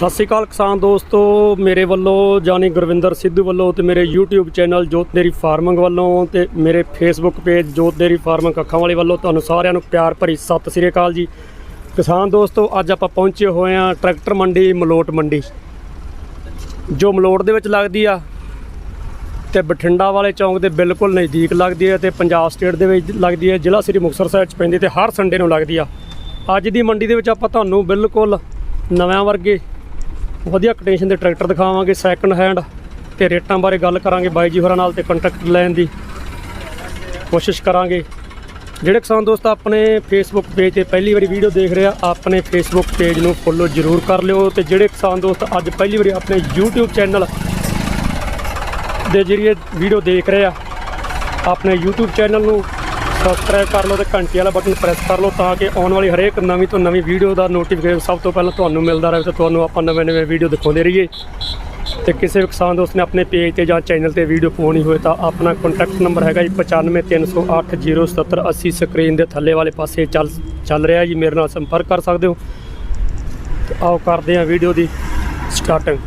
ਸਤਿ ਸ਼੍ਰੀ ਅਕਾਲ ਕਿਸਾਨ ਦੋਸਤੋ, ਮੇਰੇ ਵੱਲੋਂ ਜਾਨੀ ਗੁਰਵਿੰਦਰ ਸਿੱਧੂ ਵੱਲੋਂ ਤੇ ਮੇਰੇ YouTube channel Jot dairy farming ਵੱਲੋਂ ਤੇ ਮੇਰੇ Facebook page Jot dairy farming ਅੱਖਾਂ ਵਾਲੇ ਵੱਲੋਂ ਤੁਹਾਨੂੰ ਸਾਰਿਆਂ ਨੂੰ ਪਿਆਰ ਭਰੀ ਸਤਿ ਸ਼੍ਰੀ ਅਕਾਲ ਜੀ। ਕਿਸਾਨ ਦੋਸਤੋ, ਅੱਜ ਆਪਾਂ ਪਹੁੰਚੇ ਹੋਏ ਆ ਟਰੈਕਟਰ ਮੰਡੀ, ਮਲੋਟ ਮੰਡੀ। ਜੋ ਮਲੋਟ ਦੇ ਵਿੱਚ ਲੱਗਦੀ ਆ ਤੇ ਬਠਿੰਡਾ ਵਾਲੇ ਚੌਂਕ ਦੇ ਬਿਲਕੁਲ ਨਜ਼ਦੀਕ ਲੱਗਦੀ ਹੈ ਤੇ ਪੰਜਾਬ ਸਟੇਟ ਦੇ ਵਿੱਚ ਲੱਗਦੀ ਹੈ ਜ਼ਿਲ੍ਹਾ ਸ੍ਰੀ ਮੁਕਤਸਰ ਸਾਹਿਬ ਚ ਪੈਂਦੀ ਤੇ ਹਰ ਸੰਡੇ ਨੂੰ ਲੱਗਦੀ ਆ। ਅੱਜ ਦੀ ਮੰਡੀ ਦੇ ਵਿੱਚ ਆਪਾਂ ਤੁਹਾਨੂੰ ਬਿਲਕੁਲ ਨਵਿਆਂ ਵਰਗੇ ਵਧੀਆ ਕੰਡੀਸ਼ਨ ਦੇ ਟਰੈਕਟਰ ਦਿਖਾਵਾਂਗੇ ਸੈਕੰਡ ਹੈਂਡ ਤੇ ਰੇਟਾਂ ਬਾਰੇ ਗੱਲ ਕਰਾਂਗੇ ਬਾਈ ਜੀ ਹੋਰਾਂ ਨਾਲ ਤੇ ਕੰਟੈਕਟ ਲੈਣ ਦੀ। ਕੋਸ਼ਿਸ਼ ਕਰਾਂਗੇ। ਜਿਹੜੇ ਕਿਸਾਨ ਦੋਸਤ ਆਪਣੇ ਫੇਸਬੁੱਕ ਪੇਜ ਤੇ ਪਹਿਲੀ ਵਾਰੀ ਵੀਡੀਓ ਦੇਖ ਰਹੇ ਆ, ਆਪਣੇ ਫੇਸਬੁੱਕ ਪੇਜ ਨੂੰ ਫੋਲੋ ਜ਼ਰੂਰ ਕਰ ਲਿਓ ਤੇ ਜਿਹੜੇ ਕਿਸਾਨ ਦੋਸਤ ਅੱਜ ਪਹਿਲੀ ਵਾਰੀ ਆਪਣੇ YouTube ਚੈਨਲ ਦੇ ਜਰੀਏ ਵੀਡੀਓ ਦੇਖ ਰਹੇ ਆ, ਆਪਣੇ YouTube ਚੈਨਲ ਨੂੰ ਸਬਸਕ੍ਰਾਈਬ ਕਰ ਲਓ ਤੇ ਘੰਟੀ ਵਾਲਾ ਬਟਨ ਪ੍ਰੈਸ ਕਰ ਲਓ ਤਾਂ ਕਿ ਆਉਣ ਵਾਲੀ ਹਰੇਕ ਨਵੀਂ ਤੋਂ ਨਵੀਂ ਵੀਡੀਓ ਦਾ ਨੋਟੀਫਿਕੇਸ਼ਨ ਸਭ ਤੋਂ ਪਹਿਲਾਂ ਤੁਹਾਨੂੰ ਮਿਲਦਾ ਰਹੇ ਤੇ ਤੁਹਾਨੂੰ ਆਪਾਂ ਨਵੇਂ-ਨਵੇਂ ਵੀਡੀਓ ਦਿਖਾਉਂਦੇ ਰਹੀਏ। ਤੇ ਕਿਸੇ ਵੀ ਕਿਸਾਨ ਦੋਸਤ ਨੇ ਆਪਣੇ ਪੇਜ ਤੇ ਜਾਂ ਚੈਨਲ ਤੇ ਵੀਡੀਓ ਪਾਉਣੀ ਹੋਵੇ ਤਾਂ ਆਪਣਾ ਕੰਟੈਕਟ ਨੰਬਰ ਹੈਗਾ ਜੀ 9530807080 ਸਕਰੀਨ ਦੇ ਥੱਲੇ ਵਾਲੇ ਪਾਸੇ ਚੱਲ ਚੱਲ ਰਿਹਾ ਜੀ। ਮੇਰੇ ਨਾਲ ਸੰਪਰਕ ਕਰ ਸਕਦੇ ਹੋ। ਤੇ ਆਓ ਕਰਦੇ ਹਾਂ ਵੀਡੀਓ ਦੀ ਸਟਾਰਟਿੰਗ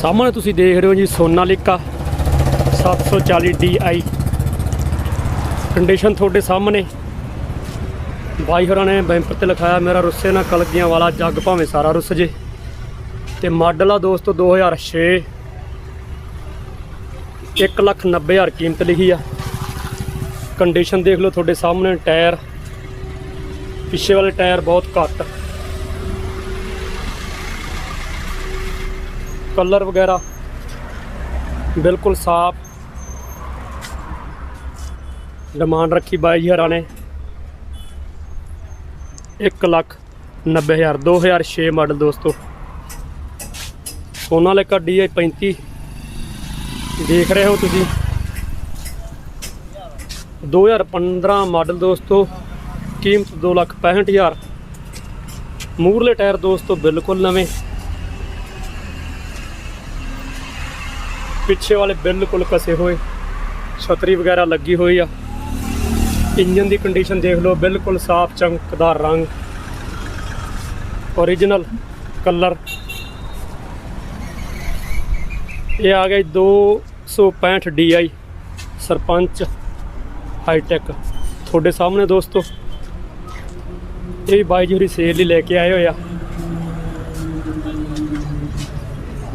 ਸਾਹਮਣੇ ਤੁਸੀਂ ਦੇਖ ਰਹੇ ਹੋ ਜੀ ਸੋਨਾਲੀਕਾ। 740 DI ਕੰਡੀਸ਼ਨ ਤੁਹਾਡੇ ਸਾਹਮਣੇ। ਬਾਈ ਹੋਰਾਂ ਨੇ ਬੈਂਪਰ ਤੇ ਲਿਖਾਇਆ, ਮੇਰਾ ਰੁੱਸੇ ਨਾ ਕਲਗੀਆਂ ਵਾਲਾ ਜੱਗ ਭਾਵੇਂ ਸਾਰਾ ਰੁੱਸ ਜੇ। ਤੇ ਮਾਡਲ ਆ ਦੋਸਤੋ 2006 190000 ਕੀਮਤ ਲਿਖੀ ਆ। ਕੰਡੀਸ਼ਨ ਦੇਖ ਲਓ ਤੁਹਾਡੇ ਸਾਹਮਣੇ, ਟਾਇਰ। ਪਿੱਛੇ ਵਾਲੇ ਟਾਇਰ ਬਹੁਤ ਘੱਟ। ਕਲਰ ਵਗੈਰਾ ਬਿਲਕੁਲ ਸਾਫ਼। ਡਿਮਾਂਡ ਰੱਖੀ ਬਾਈ ਜੀ ਹਰਾਂ ਨੇ। 1 ਲੱਖ 90 ਹਜ਼ਾਰ 2006 ਮਾਡਲ ਦੋਸਤੋ। ਸੋਨਾਲੀਕਾ DI 35 ਦੇਖ ਰਹੇ ਹੋ ਤੁਸੀਂ। 2015 ਮਾਡਲ ਦੋਸਤੋ, ਕੀਮਤ 2 ਲੱਖ 65 ਹਜ਼ਾਰ। ਮੂਰਲੇ ਟਾਇਰ ਦੋਸਤੋ ਬਿਲਕੁਲ ਨਵੇਂ। ਪਿੱਛੇ ਵਾਲੇ ਬਿਲਕੁਲ ਕਸੇ ਹੋਏ। ਛਤਰੀ ਵਗੈਰਾ ਲੱਗੀ ਹੋਈ ਆ। ਇੰਜਨ ਦੀ ਕੰਡੀਸ਼ਨ ਦੇਖ ਲਓ, ਬਿਲਕੁਲ ਸਾਫ਼ ਚਮਕਦਾਰ ਰੰਗ ਓਰੀਜਨਲ ਕਲਰ ਇਹ ਆ ਗਈ 265 DI ਸਰਪੰਚ ਹਾਈਟੈਕ ਤੁਹਾਡੇ ਸਾਹਮਣੇ ਦੋਸਤੋ, ਇਹ ਵੀ ਬਾਈ ਜੀ ਹੋਰੀ ਸੇਲ ਲਈ ਲੈ ਕੇ ਆਏ ਹੋਏ ਆ।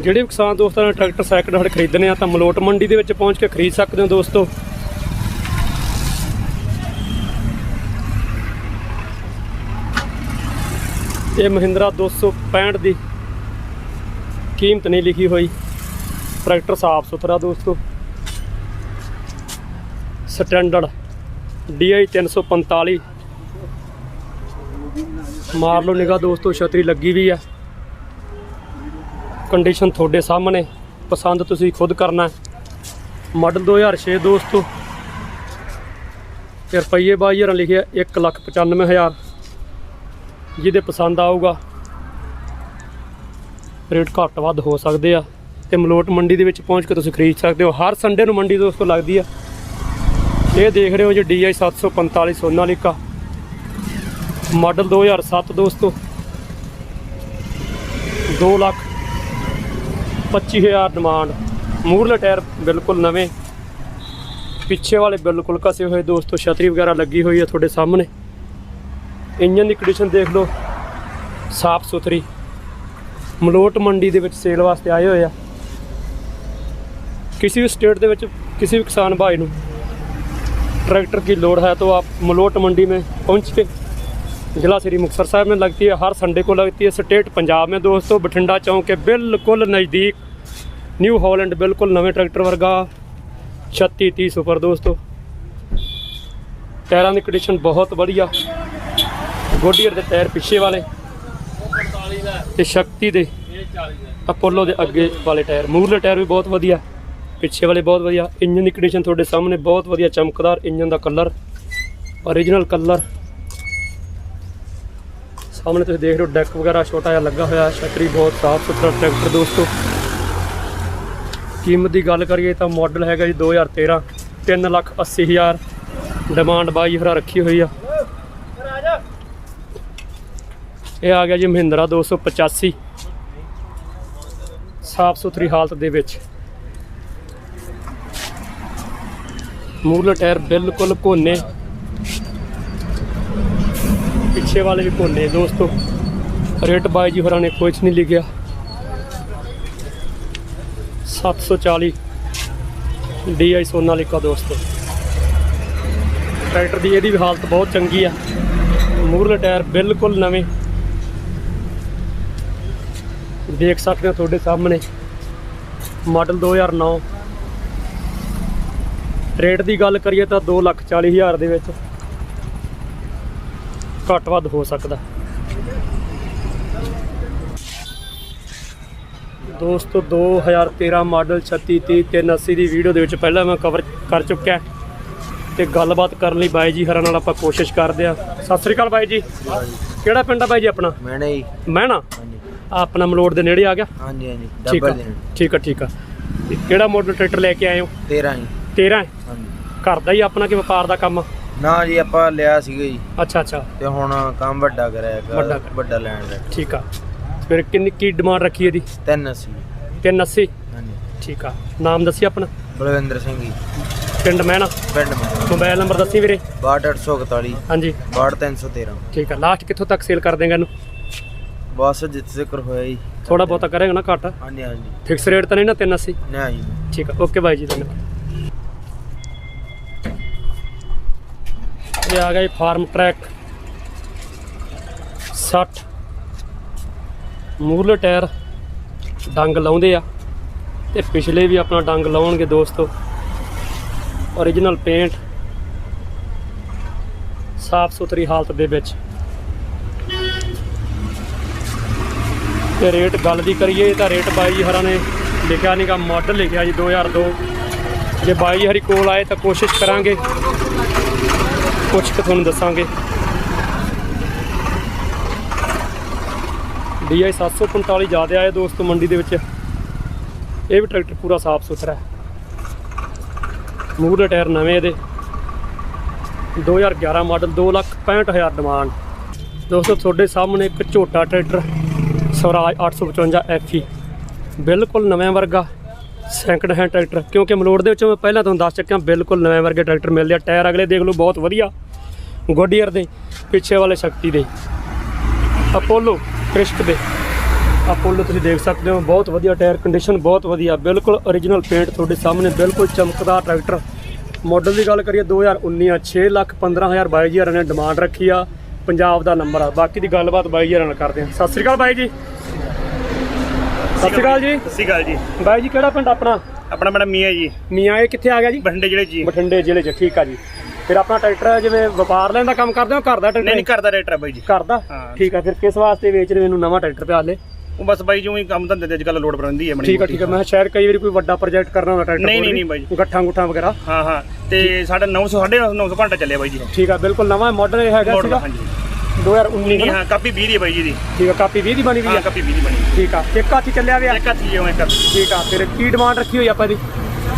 ਜਿਹੜੇ ਵੀ ਕਿਸਾਨ ਦੋਸਤਾਂ ਨੇ ਟਰੈਕਟਰ ਸੈਕਿੰਡ ਹੈਂਡ ਖਰੀਦਣੇ ਆ, ਤਾਂ ਮਲੋਟ ਮੰਡੀ ਦੇ ਵਿੱਚ ਪਹੁੰਚ ਕੇ ਖਰੀਦ ਸਕਦੇ ਹੋ ਦੋਸਤੋ। ਇਹ ਮਹਿੰਦਰਾ 265 ਦੀ ਕੀਮਤ ਨਹੀਂ ਲਿਖੀ ਹੋਈ। ਟਰੈਕਟਰ ਸਾਫ਼ ਸੁਥਰਾ ਦੋਸਤੋ। ਸਟੈਂਡਰਡ DI 345 ਮਾਰ ਲਓ ਨਿਗਾਹ ਦੋਸਤੋ, ਛਤਰੀ ਲੱਗੀ ਵੀ ਆ। ਕੰਡੀਸ਼ਨ ਤੁਹਾਡੇ ਸਾਹਮਣੇ। ਪਸੰਦ ਤੁਸੀਂ ਖੁਦ ਕਰਨਾ ਹੈ। ਮਾਡਲ 2006 ਦੋਸਤੋ। ਤੇ ਰੁਪਈਏ 22000 ਲਿਖਿਆ 195000 ਜਿਹਦੇ ਪਸੰਦ ਆਊਗਾ। ਰੇਟ ਘੱਟ ਵੱਧ ਹੋ ਸਕਦੇ ਆ ਤੇ ਮਲੋਟ ਮੰਡੀ ਦੇ ਵਿੱਚ ਪਹੁੰਚ ਕੇ ਤੁਸੀਂ ਖਰੀਦ ਸਕਦੇ ਹੋ। ਹਰ ਸੰਡੇ ਨੂੰ ਮੰਡੀ ਦੋਸਤੋ ਲੱਗਦੀ ਆ। ਇਹ ਦੇਖ ਰਹੇ ਹੋ ਜੀ DI 745 ਸੋਨਾਲੀਕਾ। ਮਾਡਲ 2007 ਦੋਸਤੋ। 2 ਲੱਖ 25000 ਡਿਮਾਂਡ ਮੂਰਲੇ ਟਾਇਰ ਬਿਲਕੁਲ ਨਵੇਂ। ਪਿੱਛੇ ਵਾਲੇ ਬਿਲਕੁਲ ਘਸੇ ਹੋਏ ਦੋਸਤੋ। ਛਤਰੀ ਵਗੈਰਾ ਲੱਗੀ ਹੋਈ ਹੈ ਤੁਹਾਡੇ ਸਾਹਮਣੇ। ਇੰਜਨ ਦੀ ਕੰਡੀਸ਼ਨ ਦੇਖ ਲਓ ਸਾਫ ਸੁਥਰੀ ਮਲੋਟ ਮੰਡੀ ਦੇ ਵਿੱਚ ਸੇਲ ਵਾਸਤੇ ਆਏ ਹੋਏ ਆ ਕਿਸੇ ਵੀ ਸਟੇਟ ਦੇ ਵਿੱਚ ਕਿਸੇ ਵੀ किसान भाई ਨੂੰ ट्रैक्टर की लोड है तो आप मलोट मंडी में पहुंच के जिला श्री मुक्तसर साहब में लगती है हर संडे को लगती है स्टेट पंजाब में दोस्तों बठिंडा चौक के बिल्कुल नज़दीक न्यू हॉलैंड बिल्कुल नवे ट्रैक्टर वर्गा छत्ती तीस उपर दोस्तों ਟਾਇਰਾਂ ਦੀ ਕੰਡੀਸ਼ਨ ਬਹੁਤ ਵਧੀਆ ਗੋਡੀਅਰ ਦੇ ਟਾਇਰ ਪਿੱਛੇ ਵਾਲੇ ਤੇ ਸ਼ਕਤੀ ਦੇ ਅਪੋਲੋ ਦੇ ਅੱਗੇ ਵਾਲੇ ਟਾਇਰ। ਮੂਰਲੇ ਟਾਇਰ ਵੀ ਬਹੁਤ ਵਧੀਆ, ਪਿੱਛੇ ਵਾਲੇ ਬਹੁਤ ਵਧੀਆ, ਇੰਜਨ ਦੀ ਕੰਡੀਸ਼ਨ ਤੁਹਾਡੇ ਸਾਹਮਣੇ ਬਹੁਤ ਵਧੀਆ, ਚਮਕਦਾਰ ਇੰਜਨ ਦਾ ਕਲਰ ਓਰੀਜਨਲ ਕਲਰ ਸਾਹਮਣੇ ਤੁਸੀਂ ਦੇਖ ਰਹੇ ਹੋ ਡੈਕ ਵਗੈਰਾ ਛੋਟਾ ਜਿਹਾ ਲੱਗਾ ਹੋਇਆ, ਛਤਰੀ ਬਹੁਤ ਸਾਫ਼ ਸੁਥਰਾ ਟਰੈਕਟਰ ਦੋਸਤੋ। ਕੀਮਤ ਦੀ ਗੱਲ ਕਰੀਏ ਤਾਂ ਮਾਡਲ ਹੈਗਾ ਜੀ 2013 3 ਲੱਖ 80 ਹਜ਼ਾਰ। ਡਿਮਾਂਡ ਬਾਈ ਹਰਾ ਰੱਖੀ ਹੋਈ ਆ। ਇਹ ਆ ਗਿਆ ਜੀ ਮਹਿੰਦਰਾ 285 ਸਾਫ਼ ਸੁਥਰੀ ਹਾਲਤ ਦੇ ਵਿੱਚ। ਮੂਰਲੇ ਟਾਇਰ ਬਿਲਕੁਲ ਕੋਨੇ। ਪਿੱਛੇ ਵਾਲੇ ਵੀ ਕੋਨੇ ਦੋਸਤੋ। ਰੇਟ ਬਾਈ ਜੀ ਹੋਰਾਂ ਨੇ ਕੁਝ ਨਹੀਂ ਲਿਖਿਆ। 740 DI ਸੋਨਾਲੀਕਾ ਦੋਸਤੋ। ਟਰੈਕਟਰ ਦੀ ਇਹਦੀ ਵੀ ਹਾਲਤ ਬਹੁਤ ਚੰਗੀ ਆ। ਮੂਰਲੇ ਟਾਇਰ ਬਿਲਕੁਲ ਨਵੇਂ। ਦੇਖ ਸਕਦੇ ਹੋ ਤੁਹਾਡੇ ਸਾਹਮਣੇ। ਮਾਡਲ 2009 ਰੇਟ ਦੀ ਗੱਲ ਕਰੀਏ ਤਾਂ 240000 ਦੇ ਵਿੱਚ ਘੱਟ ਵੱਧ ਹੋ ਸਕਦਾ। ਦੋਸਤੋ 2013 ਮਾਡਲ 3630 380 ਦੀ ਵੀਡੀਓ ਦੇ ਵਿੱਚ ਪਹਿਲਾਂ ਮੈਂ ਕਵਰ ਕਰ ਚੁੱਕਿਆ ਤੇ ਗੱਲਬਾਤ ਕਰਨ ਲਈ ਬਾਈ ਜੀ ਹਰਾਂ ਨਾਲ ਆਪਾਂ ਕੋਸ਼ਿਸ਼ ਕਰਦੇ ਆ ਸਤਿ ਸ੍ਰੀ ਅਕਾਲ ਬਾਈ ਜੀ। ਕਿਹੜਾ ਪਿੰਡ ਆ ਬਾਈ ਜੀ ਆਪਣਾ? ਮੈਂ ਨਹੀਂ ਮੈਂ ਨਾ ਆਪਣਾ ਮਲੋੜ ਦੇ ਨੇੜੇ ਆ ਗਿਆ? ਹਾਂਜੀ ਹਾਂਜੀ ਠੀਕ ਆ। ਡਬਲ ਦੇਣ ਠੀਕ ਆ ਠੀਕ ਆ। ਤੇ ਕਿਹੜਾ ਮਾਡਲ ਟਰੈਕਟਰ ਲੈ ਕੇ ਆਏ ਹੋ? 13 ਹੀ 13 ਹੈ ਹਾਂਜੀ। ਘਰ ਦਾ ਹੀ ਆਪਣਾ ਕਿ ਵਪਾਰ ਦਾ ਕੰਮ? ਨਾ ਜੀ ਆਪਾਂ ਲਿਆ ਸੀਗਾ ਜੀ। ਅੱਛਾ ਅੱਛਾ। ਤੇ ਹੁਣ ਕੰਮ ਵੱਡਾ ਕਰਿਆ ਹੈਗਾ, ਵੱਡਾ ਕਰ- ਵੱਡਾ ਲੈਣ ਦਾ। ਠੀਕ ਆ। ਫਿਰ ਕਿੰਨੀ ਕੀ ਡਿਮਾਂਡ ਰੱਖੀ ਇਹਦੀ? ਤਿੰਨ ਸੀ 380 ਹਾਂਜੀ। ਠੀਕ ਆ। ਨਾਮ ਦੱਸੀ ਆਪਣਾ? ਬਲਵਿੰਦਰ ਸਿੰਘ ਜੀ। ਪਿੰਡ ਮਹਿਣਾ ਪਿੰਡ ਮੈਂ। ਮੋਬਾਈਲ ਨੰਬਰ ਦੱਸੀ ਵੀਰੇ? 62841 ਹਾਂਜੀ। 62313 ਠੀਕ ਆ। ਲਾਸਟ ਕਿੱਥੋਂ ਤੱਕ ਸੇਲ ਕਰ ਦੇਗਾ ਇਹਨੂੰ? ਬਸ ਜਿੱਥੇ ਜ਼ਿਕਰ ਹੋਇਆ ਜੀ। ਥੋੜਾ ਬਹੁਤਾ ਕਰੇਗਾ ਨਾ ਘੱਟ? ਹਾਂਜੀ ਹਾਂਜੀ। ਫਿਕਸ ਰੇਟ ਤਾਂ ਨਹੀਂ ਨਾ 380 ਨਾ ਜੀ। ਠੀਕ ਆ ਓਕੇ ਬਾਈ ਜੀ ਧੰਨਵਾਦ। ਇਹ ਆ ਗਿਆ ਜੀ ਫਾਰਮ ਟਰੈਕ 60 ਮੂਰਲੇ ਟਾਇਰ ਡੰਗ ਲਾਉਂਦੇ ਆ। ਤੇ ਪਿਛਲੇ ਵੀ ਆਪਣਾ ਡੰਗ ਲਾਉਣਗੇ ਦੋਸਤੋ। Origignal ਪੇਂਟ ਸਾਫ਼ ਸੁਥਰੀ ਹਾਲਤ ਦੇ ਵਿੱਚ। ਤੇ ਰੇਟ ਗੱਲ ਦੀ ਕਰੀਏ ਤਾਂ ਰੇਟ ਬਾਈ ਜੀ ਹਰਾਂ ਨੇ ਲਿਖਿਆ ਨਹੀਂਗਾ ਮਾਡਲ ਲਿਖਿਆ ਜੀ 2002 ਜੇ ਬਾਈ ਜੀ ਹਰੀ ਕੋਲ ਆਏ ਤਾਂ ਕੋਸ਼ਿਸ਼ ਕਰਾਂਗੇ। ਕੁਛ ਕੁ ਤੁਹਾਨੂੰ ਦੱਸਾਂਗੇ। DI 745 ਜ਼ਿਆਦਾ ਆਏ ਦੋਸਤੋ ਮੰਡੀ ਦੇ ਵਿੱਚ। ਇਹ ਵੀ ਟਰੈਕਟਰ ਪੂਰਾ ਸਾਫ਼ ਸੁਥਰਾ ਹੈ। ਮੂਹਰੇ ਟਾਇਰ ਨਵੇਂ ਇਹਦੇ। 2011 ਮਾਡਲ 265000 ਡਿਮਾਂਡ ਦੋਸਤੋ ਤੁਹਾਡੇ ਸਾਹਮਣੇ ਇੱਕ ਝੋਟਾ ਟਰੈਕਟਰ। ਸਵਰਾਜ 855 FE ਬਿਲਕੁਲ ਨਵੇਂ ਵਰਗਾ ਸੈਂਕੜ ਹੈਂਡ ਟਰੈਕਟਰ, ਕਿਉਂਕਿ ਮਲੋੜ ਦੇ ਵਿੱਚੋਂ ਮੈਂ ਪਹਿਲਾਂ ਤੁਹਾਨੂੰ ਦੱਸ ਚੁੱਕਿਆ, ਬਿਲਕੁਲ ਨਵੇਂ ਵਰਗੇ ਟਰੈਕਟਰ ਮਿਲਦੇ ਆ। ਟਾਇਰ ਅਗਲੇ ਦੇਖ ਲਓ, ਬਹੁਤ ਵਧੀਆ। ਗੋਡੀਅਰ ਦੇ, ਪਿੱਛੇ ਵਾਲੇ ਸ਼ਕਤੀ ਦੇ। ਅਪੋਲੋ ਕ੍ਰਿਸਟ ਦੇ। ਅਪੋਲੋ ਤੁਸੀਂ ਦੇਖ ਸਕਦੇ ਹੋ, ਬਹੁਤ ਵਧੀਆ ਟਾਇਰ ਕੰਡੀਸ਼ਨ ਬਹੁਤ ਵਧੀਆ। ਬਿਲਕੁਲ origignal ਪੇਂਟ ਤੁਹਾਡੇ ਸਾਹਮਣੇ, ਬਿਲਕੁਲ ਚਮਕਦਾਰ ਟਰੈਕਟਰ। ਮਾਡਲ ਦੀ ਗੱਲ ਕਰੀਏ 2019 ਆ 6 ਲੱਖ 15000 ਬਾਈ ਜੀ ਨੇ ਡਿਮਾਂਡ ਰੱਖੀ ਆ। ਪੰਜਾਬ ਦਾ ਨੰਬਰ ਆ। ਬਾਕੀ ਦੀ ਗੱਲਬਾਤ ਬਾਈ ਜੀ ਨਾਲ ਕਰਦੇ ਹਾਂ। ਸਤਿ ਸ੍ਰੀ ਅਕਾਲ ਬਾਈ ਜੀ। ਸਤਿ ਸ੍ਰੀ ਅਕਾਲ ਜੀ। ਸਤਿ ਸ਼੍ਰੀ ਅਕਾਲ ਜੀ। ਬਾਈ ਜੀ ਕਿਹੜਾ ਪਿੰਡ ਆਪਣਾ? ਆਪਣਾ ਮੈਡਮ ਮੀਆਂ ਜੀ। ਮੀਆਂ ਇਹ ਕਿੱਥੇ ਆ ਗਿਆ ਜੀ? ਬਠਿੰਡੇ ਜਿਹੜੇ ਜੀ। ਬਠਿੰਡੇ ਜ਼ਿਲ੍ਹੇ 'ਚ ਠੀਕ ਆ ਜੀ। ਫਿਰ ਆਪਣਾ ਟਰੈਕਟਰ ਜਿਵੇਂ ਵਪਾਰ ਲੈਣ ਦਾ ਕੰਮ ਕਰਦੇ ਹੋ ਘਰ ਦਾ ਨਹੀਂ ਨਹੀਂ ਟਰੈਕਟਰ ਕਰਦਾ ਰੇਟਰ ਬਾਈ ਜੀ। ਘਰ ਦਾ। ਠੀਕ ਆ ਫਿਰ ਕਿਸ ਵਾਸਤੇ ਵੇਚ ਰਹੇ ਮੈਨੂੰ ਨਵਾਂ ਟਰੈਕਟਰ ਪਿਆ ਲੈ ਉਹ ਬਸ ਬਾਈ ਜੀ ਉਹੀ ਕੰਮ ਧੰਦੇ ਦੇ ਅੱਜ ਕੱਲ ਲੋਡ ਪਰੰਦੀ ਹੈ ਬਣੀ ਠੀਕ ਆ ਠੀਕ ਆ। ਮੈਂ ਸ਼ਾਇਦ ਕਈ ਵਾਰੀ ਕੋਈ ਵੱਡਾ ਪ੍ਰੋਜੈਕਟ ਕਰਨਾ ਹੁੰਦਾ ਟਰੈਕਟਰ ਨਹੀਂ, ਨਹੀਂ, ਵੀ, ਨਹੀਂ ਬਾਈ। ਗੱਠਾਂ ਗੁੱਠਾਂ ਵਗੈਰਾ। ਹਾਂ ਹਾਂ। ਤੇ ਸਾਡਾ 900 950 ਘੰਟਾ ਚੱਲਿਆ ਬਾਈ ਜੀ। ਠੀਕ ਆ ਬਿਲਕੁਲ ਨਵਾਂ ਮਾਡਲ ਇਹ ਹੈਗਾ ਸੀਗਾ। ਹਾਂਜੀ। 2019 ਨਹੀਂ ਦਾ ਹਾਂ ਕਾਪੀ 20 ਦੀ ਹੈ ਬਾਈ ਜੀ ਦੀ। ਠੀਕ ਆ ਕਾਪੀ 20 ਦੀ ਬਣੀ ਵੀ ਹਾਂ ਕਾਪੀ 20 ਦੀ ਬਣੀ। ਠੀਕ ਆ ਇੱਕ ਹੱਥ ਹੀ ਚੱਲਿਆ ਵਿਆ ਇੱਕ ਹੱਥ ਜੀ ਉਹ ਇੱਕ ਠੀਕ ਆ ਫਿਰ ਕੀ ਡਿਮਾਂਡ ਰੱਖੀ ਹੋਈ ਆਪਾਂ ਦੀ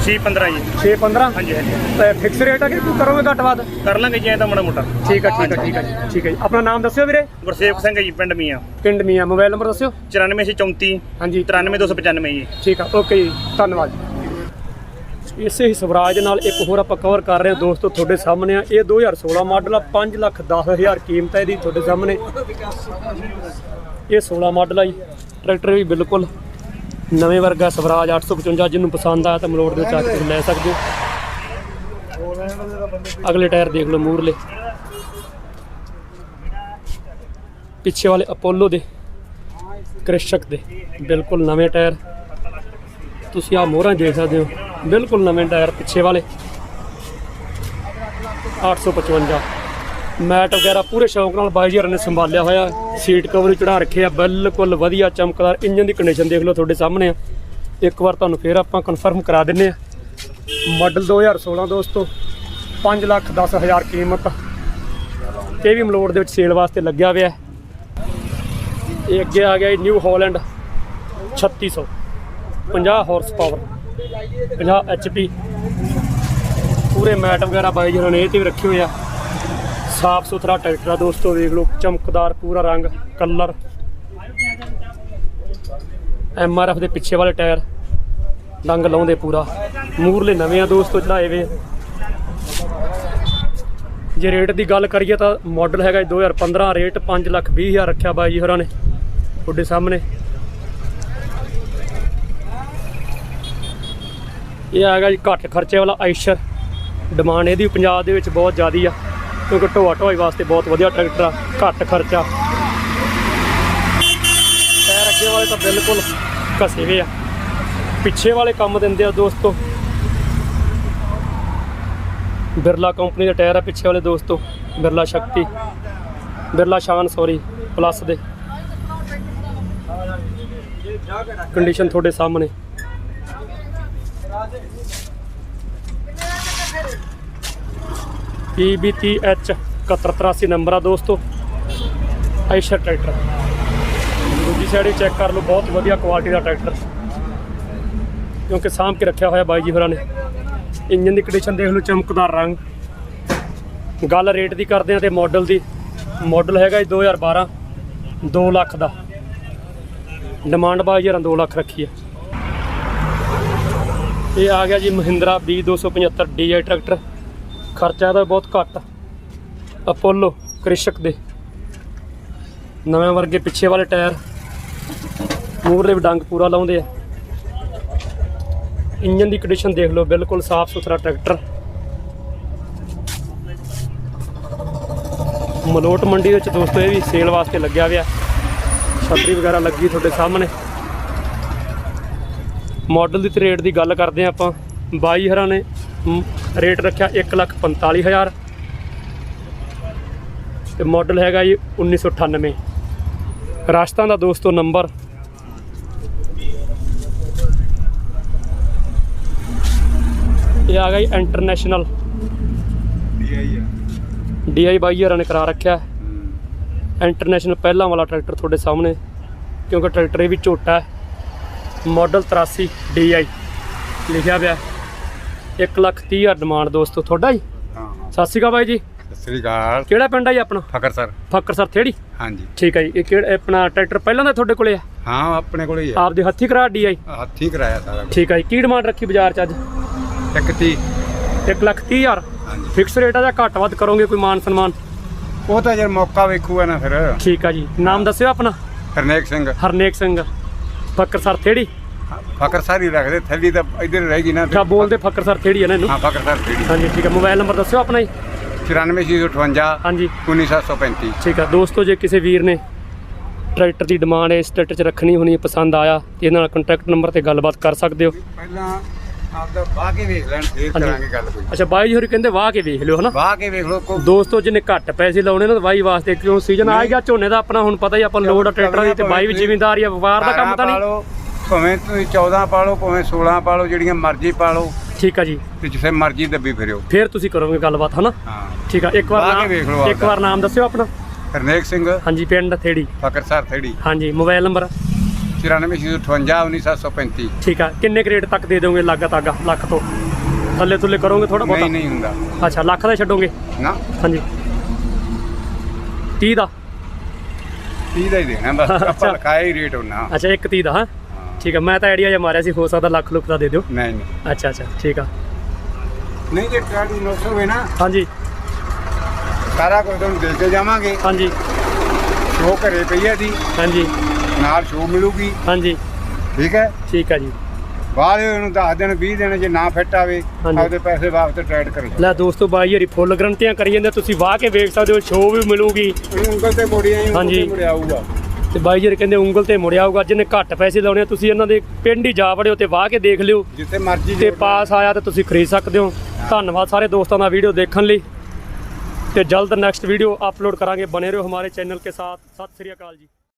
6 15 ਜੀ। 6 15 ਹਾਂਜੀ ਹਾਂਜੀ। ਤੇ ਫਿਕਸ ਰੇਟ ਆ ਕਿ ਕੋਈ ਕਰੋਗੇ ਘੱਟ ਵੱਧ? ਕਰ ਲਾਂਗੇ ਜੀ ਐ ਤਾਂ ਮਾੜਾ ਮੋਟਾ। ਠੀਕ ਆ ਠੀਕ ਆ ਠੀਕ ਆ ਜੀ ਠੀਕ ਆ ਜੀ। ਆਪਣਾ ਨਾਮ ਦੱਸਿਓ ਵੀਰੇ। ਗੁਰਸੇਵਕ ਸਿੰਘ ਜੀ ਪਿੰਡ ਮੀਆਂ। ਪਿੰਡ ਮੀਆਂ ਮੋਬਾਈਲ ਨੰਬਰ ਦੱਸਿਓ। 9434 ਹਾਂਜੀ। 93295 ਜੀ। ਠੀਕ ਆ ਓਕੇ ਜੀ ਧੰਨਵਾਦ ਇਸੇ ਹੀ ਸਵਰਾਜ ਨਾਲ ਇੱਕ ਹੋਰ ਆਪਾਂ ਕਵਰ ਕਰ ਰਹੇ ਹਾਂ ਦੋਸਤੋ ਤੁਹਾਡੇ ਸਾਹਮਣੇ ਆ। ਇਹ 2016 ਮਾਡਲ ਆ 5 ਲੱਖ 10 ਹਜ਼ਾਰ ਕੀਮਤ ਹੈ ਇਹਦੀ ਤੁਹਾਡੇ ਸਾਹਮਣੇ। ਇਹ 16 ਮਾਡਲ ਆ ਜੀ ਟਰੈਕਟਰ ਵੀ ਬਿਲਕੁਲ ਨਵੇਂ ਵਰਗਾ ਸਵਰਾਜ 855 ਜਿਹਨੂੰ ਪਸੰਦ ਆਇਆ ਤਾਂ ਮਲੋੜ ਦੇ ਵਿੱਚ ਆ ਲੈ ਸਕਦੇ ਹੋ। ਅਗਲੇ ਟਾਇਰ ਦੇਖ ਲਓ ਮੂਰਲੇ। ਪਿੱਛੇ ਵਾਲੇ ਅਪੋਲੋ ਦੇ, ਕ੍ਰਿਸ਼ਕ ਦੇ, ਬਿਲਕੁਲ ਨਵੇਂ ਟਾਇਰ। ਤੁਸੀਂ ਆ ਮੋਹਰਾਂ ਦੇਖ ਸਕਦੇ ਹੋ, ਬਿਲਕੁਲ ਨਵੇਂ ਟਾਇਰ ਪਿੱਛੇ ਵਾਲੇ। 855 ਮੈਟ ਵਗੈਰਾ ਪੂਰੇ ਸ਼ੌਂਕ ਨਾਲ ਬਾਈ ਜੀ ਨੇ ਸੰਭਾਲਿਆ ਹੋਇਆ। ਸੀਟ ਕਵਰ ਚੜਾ ਰੱਖੇ ਆ, ਬਿਲਕੁਲ ਵਧੀਆ, ਚਮਕਦਾਰ ਇੰਜਨ ਦੀ ਕੰਡੀਸ਼ਨ ਦੇਖ ਲਓ ਤੁਹਾਡੇ ਸਾਹਮਣੇ ਆ। ਇੱਕ ਵਾਰ ਤੁਹਾਨੂੰ ਫੇਰ ਆਪਾਂ ਕਨਫਰਮ ਕਰਾ ਦਿੰਨੇ ਆ। ਮਾਡਲ 2016 ਦੋਸਤੋ 5 ਲੱਖ 10 ਹਜ਼ਾਰ ਕੀਮਤ। ਇਹ ਵੀ ਮਲੋੜ ਦੇ ਵਿੱਚ ਸੇਲ ਵਾਸਤੇ ਲੱਗਿਆ ਹੋਇਆ ਇਹ ਅੱਗੇ ਆ ਗਿਆ New Holland 3600 50 horse power 50 HP ਪੂਰੇ ਮੈਟ ਵਗੈਰਾ ਬਾਈ ਜਿਹਨਾਂ ਨੇ ਇਹ ਤੇ ਵੀ ਰੱਖੇ ਹੋਏ ਆ। ਸਾਫ਼ ਸੁਥਰਾ ਟਰੈਕਟਰ ਆ ਦੋਸਤੋ, ਵੇਖ ਲਓ, ਚਮਕਦਾਰ ਪੂਰਾ ਰੰਗ ਕਲਰ ਐਮ ਆਰ ਐਫ ਦੇ ਪਿੱਛੇ ਵਾਲੇ ਟਾਇਰ ਡੰਗ ਲਾਉਂਦੇ ਪੂਰਾ। ਮੂਰਲੇ ਨਵੇਂ ਆ ਦੋਸਤੋ, ਚੜਾਏ ਵੇ। ਜੇ ਰੇਟ ਦੀ ਗੱਲ ਕਰੀਏ ਤਾਂ ਮਾਡਲ ਹੈਗਾ ਜੀ 2015 ਰੇਟ 5 ਲੱਖ 20 ਹਜ਼ਾਰ ਰੱਖਿਆ ਬਾਈ ਜੀ ਹੋਰਾਂ ਨੇ, ਤੁਹਾਡੇ ਸਾਹਮਣੇ। ਇਹ ਹੈਗਾ ਜੀ ਘੱਟ ਖਰਚੇ ਵਾਲਾ ਆਇਸ਼ਰ ਡਿਮਾਂਡ ਇਹਦੀ ਪੰਜਾਬ ਦੇ ਵਿੱਚ ਬਹੁਤ ਜ਼ਿਆਦੀ ਆ। ਕਿਉਂਕਿ ਢੋਆ ਢੋਆਈ ਵਾਸਤੇ ਬਹੁਤ ਵਧੀਆ ਟਰੈਕਟਰ ਆ, ਘੱਟ ਖਰਚਾ। ਟਾਇਰ ਅੱਗੇ ਵਾਲੇ ਤਾਂ ਬਿਲਕੁਲ ਘਸੇ ਵੇ ਆ। ਪਿੱਛੇ ਵਾਲੇ ਕੰਮ ਦਿੰਦੇ ਆ ਦੋਸਤੋ। ਬਿਰਲਾ ਕੰਪਨੀ ਦੇ ਟਾਇਰ ਆ ਪਿੱਛੇ ਵਾਲੇ ਦੋਸਤੋ, ਬਿਰਲਾ ਸ਼ਕਤੀ। ਬਿਰਲਾ ਸ਼ਾਨ ਸੌਰੀ ਪਲੱਸ ਦੇ। ਕੰਡੀਸ਼ਨ ਤੁਹਾਡੇ ਸਾਹਮਣੇ। PB30H 7183 ਨੰਬਰ ਆ ਦੋਸਤੋ। ਆਇਸ਼ਰ ਟਰੈਕਟਰ। ਦੂਜੀ ਸਾਈਡ ਵੀ ਚੈੱਕ ਕਰ ਲਓ, ਬਹੁਤ ਵਧੀਆ ਕੁਆਲਿਟੀ ਦਾ ਟਰੈਕਟਰ। ਕਿਉਂਕਿ ਸਾਂਭ ਕੇ ਰੱਖਿਆ ਹੋਇਆ ਬਾਈ ਜੀ ਹੋਰਾਂ ਨੇ। ਇੰਜਨ ਦੀ ਕੰਡੀਸ਼ਨ ਦੇਖ ਲਓ, ਚਮਕਦਾਰ ਰੰਗ। ਗੱਲ ਰੇਟ ਦੀ ਕਰਦੇ ਆ ਤੇ ਮਾਡਲ ਦੀ। ਮਾਡਲ ਹੈਗਾ ਜੀ 2012 2 ਲੱਖ ਦਾ। ਡਿਮਾਂਡ ਬਾਈ ਜਰਾਂ 2 ਲੱਖ ਰੱਖੀ ਹੈ। ਇਹ ਆ ਗਿਆ ਜੀ ਮਹਿੰਦਰਾ B275 DI ਟਰੈਕਟਰ। ਖਰਚਾ ਤਾਂ ਬਹੁਤ ਘੱਟ। ਅਪੋਲੋ ਕ੍ਰਿਸ਼ਕ ਦੇ। ਨਵੇਂ ਵਰਗੇ ਪਿੱਛੇ ਵਾਲੇ ਟਾਇਰ। ਮੂਹਰੇ ਡੰਗ ਪੂਰਾ ਲਾਉਂਦੇ ਆ। ਇੰਜਨ ਦੀ ਕੰਡੀਸ਼ਨ ਦੇਖ ਲਓ, ਬਿਲਕੁਲ ਸਾਫ਼ ਸੁਥਰਾ ਟਰੈਕਟਰ। ਮਲੋਟ ਮੰਡੀ ਵਿੱਚ ਦੋਸਤੋ, ਇਹ ਵੀ ਸੇਲ ਵਾਸਤੇ ਲੱਗਿਆ ਹੋਇਆ। ਛਤਰੀ ਵਗੈਰਾ ਲੱਗੀ ਤੁਹਾਡੇ ਸਾਹਮਣੇ। ਮਾਡਲ ਦੀ ਤੇ ਰੇਟ ਦੀ ਗੱਲ ਕਰਦੇ ਆ ਆਪਾਂ। ਬਾਈ ਹਰਾਂ ਨੇ ਰੇਟ ਰੱਖਿਆ 145000 ਤੇ ਮਾਡਲ ਹੈਗਾ ਜੀ 1998 ਰਾਜਸਥਾਨ ਦਾ ਦੋਸਤੋ ਨੰਬਰ ਇਹ ਆ ਗਿਆ ਜੀ ਇੰਟਰਨੈਸ਼ਨਲ ਡੀਆਈ ਬਾਈ ਹਰਾਂ ਨੇ ਕਰਾ ਰੱਖਿਆ। ਇੰਟਰਨੈਸ਼ਨਲ ਪਹਿਲਾਂ ਵਾਲਾ ਟਰੈਕਟਰ ਤੁਹਾਡੇ ਸਾਹਮਣੇ, ਕਿਉਂਕਿ ਟਰੈਕਟਰ ਇਹ ਵੀ ਝੋਟਾ ਹੈ। ਮਾਡਲ 83 DI ਲਿਖਿਆ ਪਿਆ। 1 ਲੱਖ 30 ਹਜ਼ਾਰ ਡਿਮਾਂਡ ਦੋਸਤੋ ਤੁਹਾਡਾ ਜੀ। ਹਾਂ ਸਤਿ ਸ਼੍ਰੀ ਅਕਾਲ ਬਾਈ ਜੀ। ਸਤਿ ਸ੍ਰੀ ਅਕਾਲ। ਕਿਹੜਾ ਪਿੰਡ ਹੈ ਜੀ ਆਪਣਾ? ਫਕਰ ਸਰ। ਫੱਕਰ ਸਰ ਥੇੜੀ? ਹਾਂਜੀ। ਠੀਕ ਹੈ ਜੀ। ਇਹ ਕਿਹੜਾ ਆਪਣਾ ਟਰੈਕਟਰ ਪਹਿਲਾਂ ਦਾ ਤੁਹਾਡੇ ਕੋਲੇ ਆ? ਹਾਂ ਆਪਣੇ ਕੋਲ ਹੀ ਆ। ਆਪਦੇ ਹੱਥੀ ਕਰਾ DI ਹੱਥੀਂ ਕਰਾਇਆ ਸਾਰਾ ਕੁਛ। ਠੀਕ ਹੈ ਜੀ। ਕੀ ਡਿਮਾਂਡ ਰੱਖੀ ਬਾਜ਼ਾਰ 'ਚ ਅੱਜ? ਇੱਕ ਤੀ 1 ਲੱਖ 30 ਹਜ਼ਾਰ। ਹਾਂਜੀ। ਫਿਕਸ ਰੇਟ ਆ ਜਾਂ ਘੱਟ ਵੱਧ ਕਰੋਗੇ ਕੋਈ ਮਾਨ ਸਨਮਾਨ? ਉਹ ਤਾਂ ਜੇ ਮੌਕਾ ਵੇਖੂਗਾ ਨਾ ਫਿਰ। ਠੀਕ ਆ ਜੀ। ਨਾਮ ਦੱਸਿਓ ਆਪਣਾ। ਹਰਨੇਕ ਸਿੰਘ। ਹਰਨੇਕ ਸਿੰਘ। ਫੱਕਰ ਸਰ ਥੇੜੀ? ਫਕਰ ਸਰ ਹੀ ਰੱਖਦੇ ਥੱਲੀ ਤਾਂ ਇੱਧਰ ਰਹਿ ਗਈ ਨਾ। ਅੱਛਾ ਬੋਲਦੇ ਫੱਕਰ ਸਰ ਥੇੜੀ ਹੈ ਨਾ ਇਹਨੂੰ? ਹਾਂ ਫਕਰ ਸਰ ਫੀੜੀ ਹਾਂਜੀ ਠੀਕ ਹੈ ਮੋਬਾਈਲ ਨੰਬਰ ਦੱਸਿਓ ਆਪਣਾ ਜੀ। 94658 ਹਾਂਜੀ। 19735 ਠੀਕ ਆ। ਦੋਸਤੋ ਜੇ ਕਿਸੇ ਵੀਰ ਨੇ ਟਰੈਕਟਰ ਦੀ ਡਿਮਾਂਡ ਇਸ ਟਰੈਕਟਰ 'ਚ ਰੱਖਣੀ ਹੋਣੀ ਹੈ ਪਸੰਦ ਆਇਆ ਇਹਨਾਂ ਨਾਲ ਕੰਟੈਕਟ ਨੰਬਰ ਤੇ ਗੱਲਬਾਤ ਕਰ ਸਕਦੇ ਹੋ। ਪਹਿਲਾਂ ਆਪਦਾ ਵਾਹ ਕੇ ਵੇਖ ਲੈਣ ਫੇਰ। ਕਰਾਂਗੇ ਗੱਲ ਕੋਈ। ਅੱਛਾ ਬਾਈ ਜੀ ਹੋਰੀ ਕਹਿੰਦੇ ਵਾਹ ਕੇ ਵੇਖ ਲਿਓ ਹਨਾ? ਵਾਹ ਕੇ ਵੇਖ ਲਓ ਦੋਸਤੋ ਜਿਹਨੇ ਘੱਟ ਪੈਸੇ ਲਾਉਣੇ ਨਾ ਵਾਈ ਵਾਸਤੇ ਕਿਉਂ? ਸੀਜ਼ਨ ਆ ਗਿਆ ਝੋਨੇ ਦਾ ਆਪਣਾ ਹੁਣ ਪਤਾ ਹੀ ਆਪਾਂ ਲੋਡ ਆ ਟਰੈਕਟਰਾਂ ਦੀ ਤੇ ਬਾਈ ਵੀ ਜ਼ਿਮੀਂਦਾਰ ਹੀ ਆ ਵਪਾਰ ਦਾ ਕੰਮ ਤਾਂ ਪਾ ਨਹੀਂ ਲਓ, ਭਾਵੇਂ ਤੁਸੀਂ 14 ਪਾ ਲਓ ਭਾਵੇਂ 16 ਪਾ ਲਓ ਜਿਹੜੀਆਂ ਮਰਜ਼ੀ ਪਾ ਲਓ। ਠੀਕ ਆ ਜੀ। ਤੇ ਜਿੱਥੇ ਮਰਜ਼ੀ ਦੱਬੀ ਫਿਰਿਓ। ਫੇਰ ਤੁਸੀਂ ਕਰੋਗੇ ਗੱਲਬਾਤ ਹਨਾ? ਹਾਂ। ਠੀਕ ਆ ਇੱਕ ਵਾਰ ਵਾਹ ਕੇ ਵੇਖ ਲਓ ਇੱਕ ਆਪਦਾ। ਵਾਰ ਨਾਮ ਦੱਸਿਓ ਆਪਣਾ। ਹਰਨੇਕ ਸਿੰਘ। ਹਾਂਜੀ ਪਿੰਡ ਥੇੜੀ। ਫਕਰ ਸਰ ਥੇੜੀ। ਹਾਂਜੀ ਮੋਬਾਈਲ ਨੰਬਰ। 94658 19735 ਠੀਕ ਆ ਕਿੰਨੇ ਰੇਟ ਤੱਕ ਦੇ ਦੋਗੇ ਲੱਗਾ ਤਾਗਾ ਲੱਖ ਤੋਂ? ਥੱਲੇ ਥੱਲੇ ਕਰੋਗੇ ਥੋੜਾ ਨਹੀਂ ਬਹੁਤਾ? ਨਹੀਂ ਹੁੰਦਾ। ਅੱਛਾ ਲੱਖ ਦਾ ਛੱਡੋਗੇ? ਨਾ। ਹਾਂਜੀ। 30 ਦਾ? 30 ਦਾ ਹੀ ਦੇਣਾ ਬਸ ਅੱਛਾ। ਆਪਾਂ ਲਿਖਾਇਆ ਹੀ ਰੇਟ ਹੋਣਾ ਅੱਛਾ ਇੱਕ 30 ਦਾ ਹਾਂ। ਠੀਕ ਆ ਮੈਂ ਤਾਂ ਆਈਡੀਆ ਜਿਹਾ ਮਾਰਿਆ ਸੀ ਹੋ ਸਕਦਾ ਲੱਖ ਲੁੱਖ ਦਾ ਦੇ ਦਿਓ। ਨਹੀਂ ਨਹੀਂ। ਅੱਛਾ ਅੱਛਾ ਠੀਕ ਆ। ਨਹੀਂ ਜੇ ਟਰਾਲੀ 900 ਹੋਵੇ ਨਾ ਹਾਂਜੀ। ਸਾਰਾ ਕੁਝ ਤੁਹਾਨੂੰ ਦੇ ਕੇ ਜਾਵਾਂਗੇ। ਹਾਂਜੀ। ਸ਼ੋ ਘਰੇ ਪਈ ਹੈ ਦੀ ਹਾਂਜੀ। ਨਾਲ ਸ਼ੋ ਮਿਲੂਗੀ। ਹਾਂਜੀ। ਠੀਕ ਹੈ? ਠੀਕ ਆ ਜੀ। ਬਾਅਦ ਉਹਨੂੰ 10 ਦਿਨ 20 ਦਿਨ ਜੇ ਨਾ ਫਿੱਟ ਆਵੇ। ਆਪਦੇ ਪੈਸੇ ਵਾਪਸ ਟ੍ਰੇਡ ਕਰੇ ਲੈ ਦੋਸਤੋ ਬਾਈ ਹਰੀ ਫੁੱਲ ਗਰੰਟੀਆਂ ਕਰੀ ਜਾਂਦੇ ਤੁਸੀਂ ਵਾਹ ਕੇ ਵੇਖ ਸਕਦੇ ਹੋ ਸ਼ੋਅ ਵੀ ਮਿਲੂਗੀ। ਉਂਗਲ ਤੇ ਮੋੜੀਆਂ ਹੀ ਹਾਂਜੀ। ਉਂਗਲ ਤੇ ਬਾਈ ਜੀ ਕਹਿੰਦੇ ਉਂਗਲ ਤੇ ਮੁੜਿਆ ਆਊਗਾ ਜਿਹਨੇ ਘੱਟ ਪੈਸੇ ਲਾਉਣੇ ਤੁਸੀਂ ਇਹਨਾਂ ਦੇ ਪਿੰਡ ਹੀ ਜਾ ਵੜਿਓ ਤੇ ਵਾਹ ਕੇ ਦੇਖ ਲਿਓ। ਜਿੱਥੇ ਮਰਜ਼ੀ ਤੇ ਪਾਸ ਆਇਆ ਤੇ ਤੁਸੀਂ ਖਰੀਦ ਸਕਦੇ ਹੋ। ਧੰਨਵਾਦ ਸਾਰੇ ਦੋਸਤਾਂ ਦਾ ਵੀਡੀਓ ਦੇਖਣ ਲਈ। ਤੇ ਜਲਦ ਨੈਕਸਟ ਵੀਡੀਓ ਅਪਲੋਡ ਕਰਾਂਗੇ। ਬਨੇ ਰਹੋ ਹਮਾਰੇ ਚੈਨਲ ਕੇ ਸਾਥ। ਸਤਿ ਸ੍ਰੀ ਅਕਾਲ ਜੀ।